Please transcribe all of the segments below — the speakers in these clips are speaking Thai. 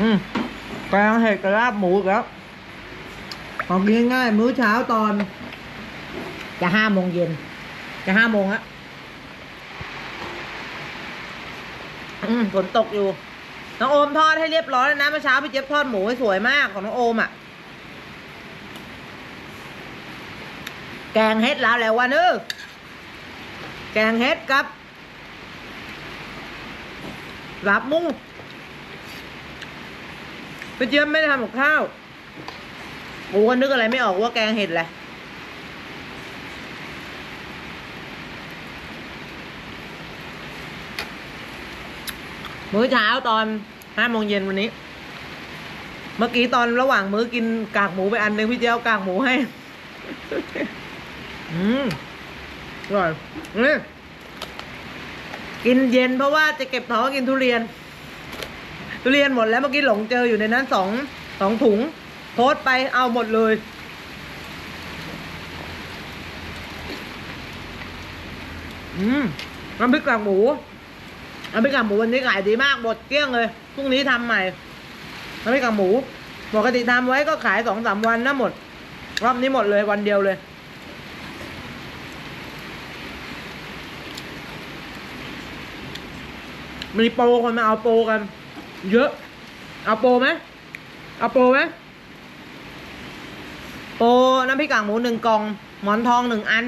อืมแกงเห็ดกระลาบหมูแล้วของกินง่ายๆมื้อเช้าตอน จะห้าโมงเย็น จะห้าโมงอะอืมฝนตกอยู่ น้องโอมทอดให้เรียบร้อยแล้วนะเมื่อเช้าพี่เจี๊ยบทอดหมูให้สวยมากของน้องโอมอะแกงเห็ดแล้วแล้ววันเออแกงเห็ดกับลาบหมู พี่เจี๊ยบไม่ได้ทำกับข้าวกูก็นึกอะไรไม่ออกว่าแกงเห็ดแหละมื้อเช้าตอนห้าโมงเย็นวันนี้ เมื่อกี้ตอนระหว่างมื้อกินกากหมูไปอันหนึงพี่เจ้ากากหมูให้ อืมอร่อยนี่กินเย็นเพราะว่าจะเก็บท้องกินทุเรียน ทุเรียนหมดแล้วเมื่อกี้หลงเจออยู่ในนั้นสองสองถุง โพสไปเอาหมดเลย อืมน้ำพริกกากหมูน้ำพริกกากหมูวันนี้ขายดีมากหมดเกลี้ยงเลยพรุ่งนี้ทำใหม่น้ำพริกกากหมูปกติทำไว้ก็ขายสองสามวันนะหมด รอบนี้หมดเลยวันเดียวเลยมีโปรคนมาเอาโปรกัน เยอะ เอาโปรไหมเอาโปรไหมโปรน้ำพริกกากหมูหนึ่งกล่อง หมอนทองหนึ่งอัน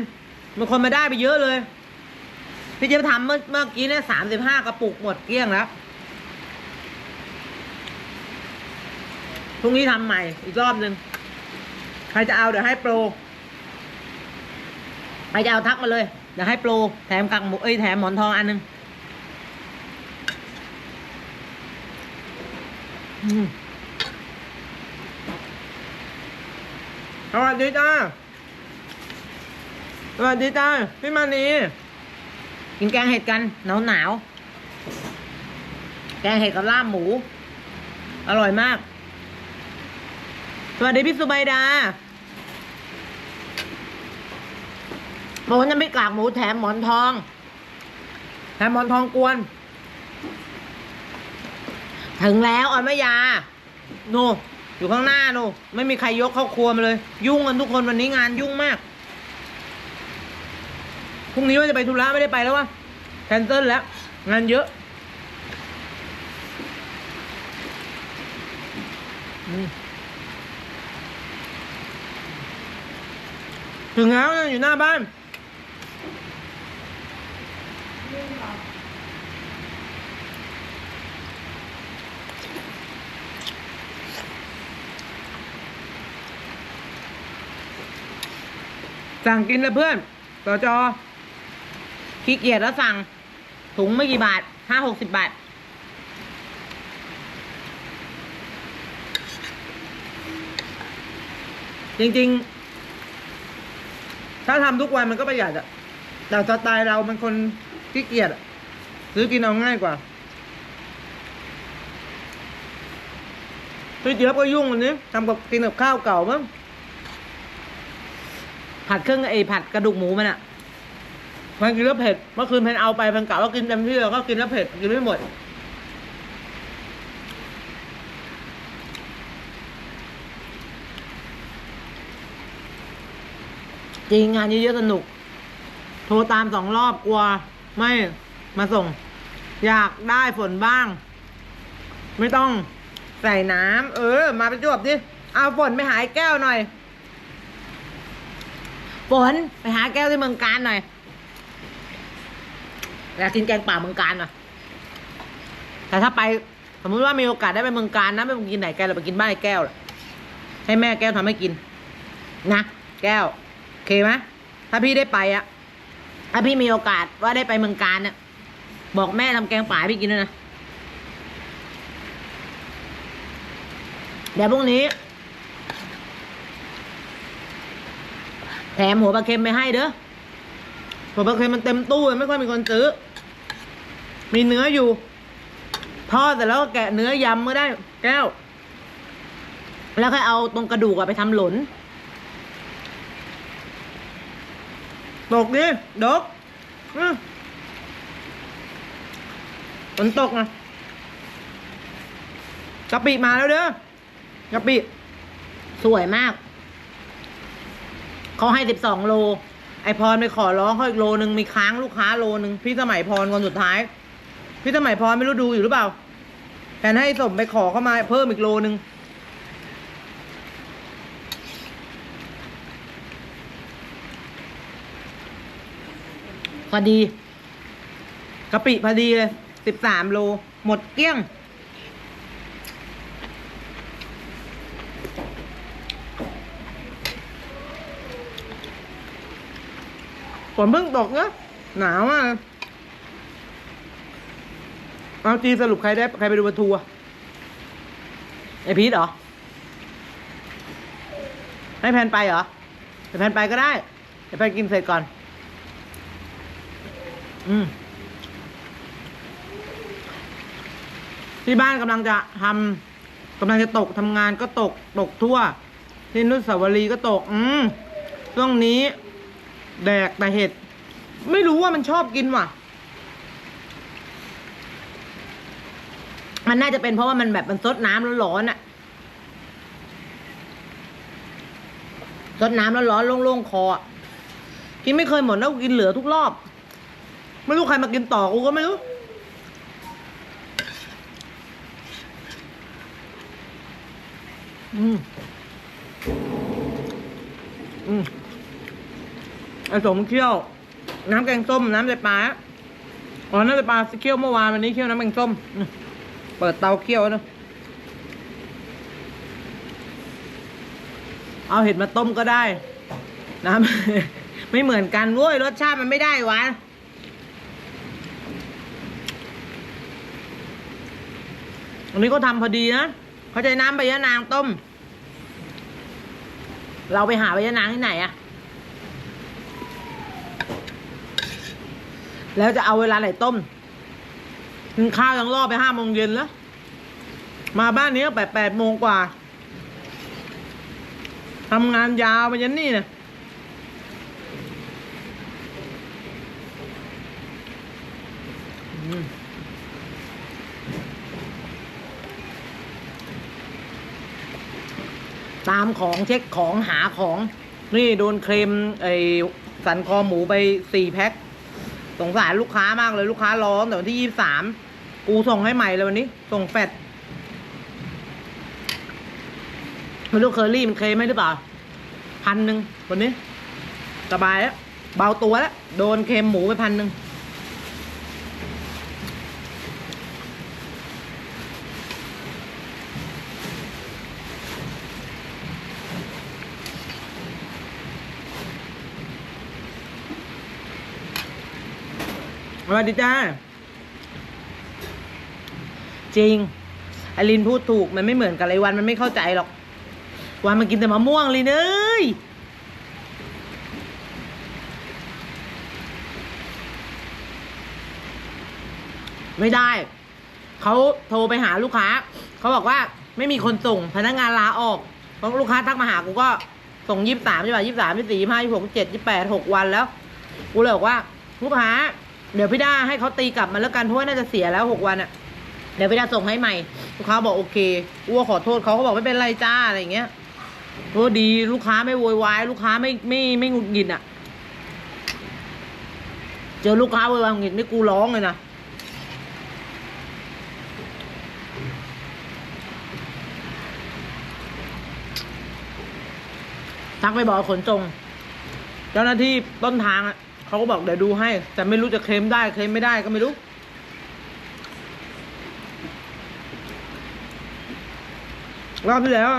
มีคนมาได้ไปเยอะเลย พี่เจี๊ยบทำเมื่อเมื่อกี้เนี่ยสามสิบห้ากระปุกหมดเกลี้ยงแล้วพรุ่งนี้ทำใหม่อีกรอบหนึ่งใครจะเอาเดี๋ยวให้โปรใครจะเอาทักมาเลยเดี๋ยวให้โปรแถมกักหมูเอ้ยแถมหมอนทองอันหนึ่งอืม สวัสดีจ้า สวัสดีจ้า พี่มานีกินแกงเห็ดกัน หนาวหนาว แกงเห็ดกับลาบหมู อร่อยมาก สวัสดีพี่สุใบดาบอกว่าจะไม่กากหมูแถมหมอนทอง แถมหมอนทองกวน ถึงแล้วออนมยาโนอยู่ข้างหน้าโนไม่มีใครยกเข้าครัวมาเลย ยุ่งกันทุกคนวันนี้งานยุ่งมากพรุ่งนี้ว่าจะไปธุระไม่ได้ไปแล้ววะแคนเซิลแล้ว งานเยอะถึงแล้วนะอยู่หน้าบ้าน สั่งกินเลยเพื่อนต่อจอขี้เกียจแล้วสั่ง ถุงไม่กี่บาทห้าหกสิบบาท จริงๆ ถ้าทำทุกวันมันก็ประหยัดอะแต่สไตล์เรามันคนขี้เกียจอะซื้อกินเอาง่ายกว่าพี่เจี๊ยบก็ยุ่งอันนี้ทำกับกินกับข้าวเก่ามั้ง ผัดเครื่องไอ้ผัดกระดูกหมูมันอะมันกินแล้วเผ็ดเมื่อคืนเพนเอาไปเพนกะว่ากินเต็มที่แล้วก็กินแล้วเผ็ดกินไม่หมดจริงงานเยอะๆสนุก โทรตามสองรอบกลัว ไม่มาส่ง อยากได้ฝนบ้าง ไม่ต้องใส่น้ำเออ มาประจวบดิ เอาฝนไปหายแก้วหน่อย ฝนไปหาแก้วที่เมืองการหน่อยอยากกินแกงป่าเมืองการอะแต่ถ้าไปสมมติว่ามีโอกาสได้ไปเมืองการนะไม่ไปกินไหนแก้วเราไปกินบ้านไอ้แก้วแหละให้แม่แก้วทำให้กิน นะแก้วโอเคไหมถ้าพี่ได้ไปอะถ้าพี่มีโอกาสว่าได้ไปเมืองการเนี่ยบอกแม่ทำแกงป่าให้พี่กินด้วยนะเดี๋ยวพรุ่งนี้ แถมหัวปลาเค็มไปให้เด้อหัวปลาเค็มมันเต็มตู้เลยไม่ค่อยมีคนซื้อ มีเนื้ออยู่ทอดแต่แล้วก็แกะเนื้อยำก็ได้ แก้ว แล้วค่อยเอาตรงกระดูกอะไปทำหลนตกดิดกอื้อฝนตกนะกะปิมาแล้วเด้อกะปิ สวยมาก เขาให้สิบสองโล ไอพรไปขอร้องเขาอีกโลนึงมีค้างลูกค้าโลนึงพี่สมัยพรคนสุดท้าย พี่สมัยพรไม่รู้ดูอยู่หรือเปล่าแทนให้สมไปขอเข้ามาเพิ่มอีกโลนึงพอดีกะปิพอดีเลยสิบสามโล หมดเกลี้ยง ฝนเพิ่งตกเนอะหนาวมากเอาจีสรุปใครได้ใครไปดูประตูอะไอพีทเหรอ ให้แพนไปเหรอเดี๋ยวแพนไปก็ได้เดี๋ยวแพนกินเสร็จก่อน อืมที่บ้านกำลังจะทำกำลังจะตกทำงานก็ตกตกทั่วที่นุสาวรีก็ตก อืมช่วงนี้ แดกแต่เห็ด ไม่รู้ว่ามันชอบกินว่ะ มันน่าจะเป็นเพราะว่ามันแบบมันซดน้ำร้อนๆอะซดน้ำร้อนๆโล่งๆคอกินไม่เคยหมดแล้วกินเหลือทุกรอบ ไม่รู้ใครมากินต่อกูก็ไม่รู้อืมอืม ไอสมเคี่ยว น้ำแกงส้ม น้ำใส่ปลาอ๋อน้ำใส่ปลาเคี่ยวเมื่อวานวันนี้เคี่ยวน้ำแกงส้ม เปิดเตาเคี่ยวนะเอาเห็ดมาต้มก็ได้น้ำไม่เหมือนกันเว้ยรสชาติมันไม่ได้วะอันนี้ก็ทำพอดีนะเขาใช้น้ำใบยะนางต้ม เราไปหาใบยะนางที่ไหนอะ แล้วจะเอาเวลาไหนต้มกินข้าวยังรอไปห้าโมงเย็นแล้ว มาบ้านนี้ก็แปดแปดโมงกว่าทำงานยาวไปยันนี่นะตามของเช็คของหาของ นี่โดนเคลมไอ้สันคอหมูไปสี่แพ็ค สงสารลูกค้ามากเลยลูกค้าร้องแต่วันที่ยี่สามกูส่งให้ใหม่เลยวันนี้ ส่งแฟดไม่รู้เคอรี่มันเคลมไหมหรือเปล่าพันหนึ่งวันนี้ สบายแล้วเบาตัวแล้วโดนเค็มหมูไปพันหนึ่ง วัสดีจ้า จริงอรินพูดถูกมันไม่เหมือนกับไอวันมันไม่เข้าใจหรอก วันมันกินแต่มะม่วงเลินเอ้ยไม่ได้ เขาโทรไปหาลูกค้า เขาบอกว่าไม่มีคนส่งพนักงานลาออกเพราะลูกค้าทักมาหากูก็ส่งยี่สิบสามใช่ป่ะยี่สิบสามยี่สิบสี่ยี่สิบห้ายี่สิบหกยี่เจ็ดยี่สิบแปดหกวันแล้ว กูเลยบอกว่า ลูกค้า เดี๋ยวพี่ด้าให้เขาตีกลับมาแล้วกันเพราะว่าน่าจะเสียแล้วหกวันอะเดี๋ยวพี่ด้าส่งให้ใหม่ลูกค้าบอกโอเคอ้วขอโทษเขาเขาบอกไม่เป็นไรจ้าอะไรอย่างเงี้ยโอ้ดีลูกค้าไม่โวยวายลูกค้าไม่ไม่ไม่หงุดหงิดอะเจอลูกค้าโวยวายหงุดหงิดนี่กูร้องเลยนะทักไปบอกขนส่งเจ้าหน้าที่ต้นทางอะ เขาก็บอกเดี๋ยวดูให้ แต่ไม่รู้จะเคลมได้เคลมไม่ได้ก็ไม่รู้ รอบที่แล้ว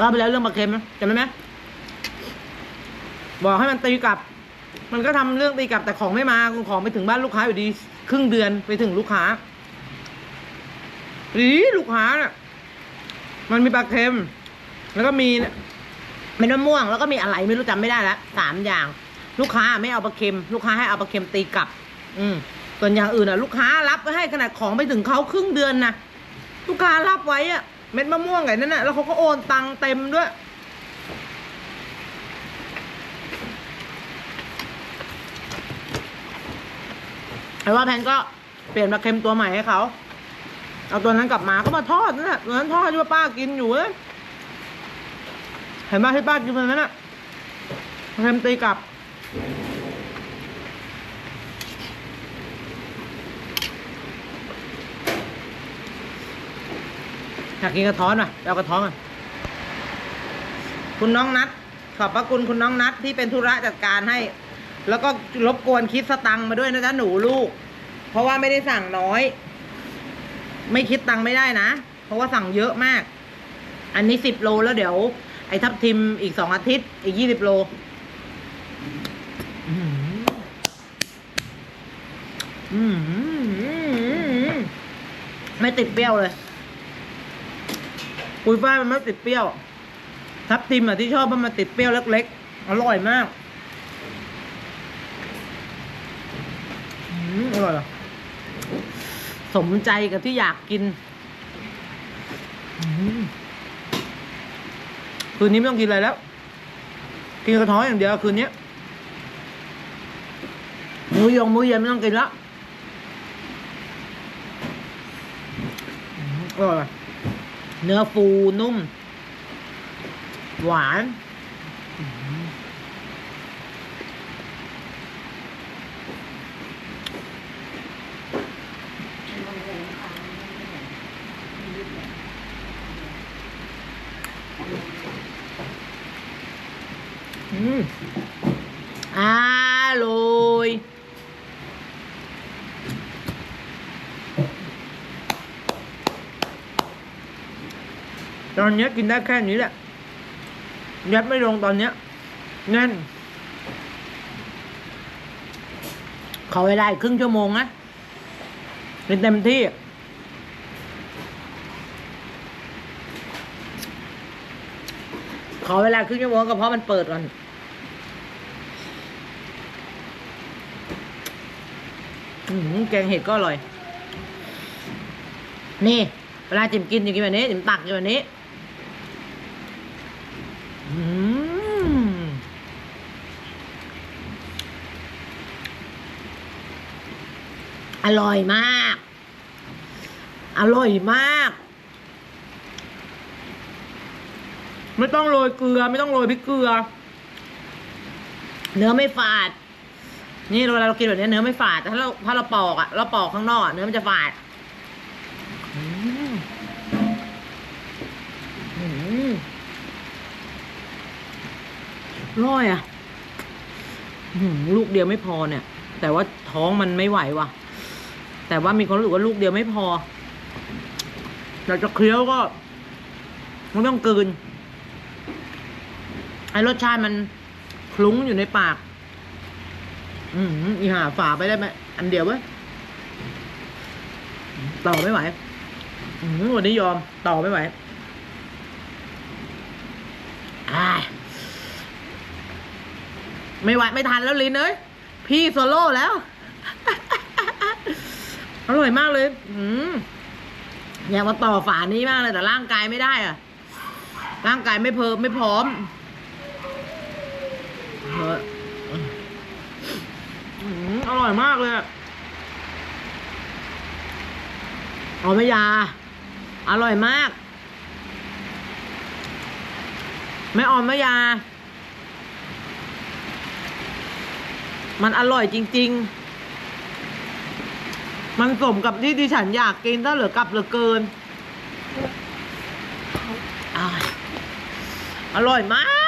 รอบที่แล้วเรื่องปลาเค็มนะจำได้ไหมบอกให้มันตีกลับ มันก็ทำเรื่องตีกลับแต่ของไม่มาของไปถึงบ้านลูกค้าอยู่ดี ครึ่งเดือนไปถึงลูกค้าหรือลูกค้าน่ะมันมีปลาเค็ม แล้วก็มีเนี่ยเม็ดมะม่วง แล้วก็มีอะไรไม่รู้จำไม่ได้แล้วสามอย่าง ลูกค้าไม่เอาปลาเค็ม ลูกค้าให้เอาปลาเค็มตีกลับ อืมส่วนอย่างอื่นอะ ลูกค้ารับไว้ให้ขนาดของไปถึงเขาครึ่งเดือนนะลูกค้ารับไว้อะเม็ดมะม่วงไงนั่นน่ะแล้วเขาก็โอนตังค์เต็มด้วย แต่ว่าแพนก็เปลี่ยนปลาเค็มตัวใหม่ให้เขาเอาตัวนั้นกลับมาก็มาทอดนั่นแหละตัวนั้นทอดที่ว่าป้ากินอยู่เลยเห็นป่ะที่ป้ากินตัวนั้นน่ะเค็มตีกลับ อยากกินกระท้อนอะเอากระท้อนอะคุณน้องนัด ขอบพระคุณคุณน้องนัดที่เป็นธุระจัดการให้ แล้วก็รบกวนคิดสตังค์มาด้วยนะจ๊ะหนูลูก เพราะว่าไม่ได้สั่งน้อย ไม่คิดตังค์ไม่ได้นะ เพราะว่าสั่งเยอะมาก อันนี้สิบโลแล้วเดี๋ยว ไอ้ทับทิมอีกสองอาทิตย์ อีกยี่สิบโล ไม่ติดเปรี้ยวเลยปุยฝ้ายมันไม่ติดเปรี้ยว ทับทิมอะที่ชอบมันมาติดเปรี้ยวเล็กๆ อร่อยมากอร่อยหรอสมใจกับที่อยากกิน คืนนี้ไม่ต้องกินอะไรแล้ว กินกระท้อนอย่างเดียวคืนนี้ มื้อยงมื้อเย็นไม่ต้องกินล้วอืมอร่อยเนื้อฟูนุ่ม หวานอืมอร่อยต อนนี้กินได้แค่นี้แหละยัดไม่ลงตอนเนี้ยแน่นขอเวลาอีกครึ่งชั่วโมงนะเป็นเต็มที่ขอเวลาครึ่งชั่วโมงก็เพราะมันเปิดก่อนหือแกงเห็ดก็อร่อย นี่ เวลาจิมกินอย่างกินแบบนี้จิมตักอย่างแบบนี้ อืม อร่อยมาก อร่อยมาก ไม่ต้องโรยเกลือ ไม่ต้องโรยพริกเกลือ เนื้อไม่ฝาด นี่เวลาเรากินแบบนี้เนื้อไม่ฝาดแต่ถ้าเราถ้าเราปอกอะเราปอกข้างนอกเนื้อมันจะฝาดร่อยอะหือลูกเดียวไม่พอเนี่ย แต่ว่าท้องมันไม่ไหวว่ะ แต่ว่ามีความรู้สึกว่าลูกเดียวไม่พออยากจะเคี้ยวก็ไม่ต้องกลืนไอ้รสชาติมันคลุ้งอยู่ในปาก อืมอีห่าฝาไปได้ไหมอันเดียวเว้ยต่อไม่ไหวอืมวันนี้ยอมต่อไม่ไหวอ่าไม่ไหวไม่ทันแล้วลินเอ้ยพี่โซโล่แล้ว อร่อยมากเลย อืมอยากมาต่อฝานี้มากเลย แต่ร่างกายไม่ได้อะร่างกายไม่เพิ่มไม่พร้อมเอออร่อยมากเลยออ๋อไม่ยา อร่อยมาก ไม่ออมไม่ยา มันอร่อยจริง ๆ มันสมกับที่ดิฉันอยากกินถ้าเหลือกลับเหลือเกินออร่อยมาก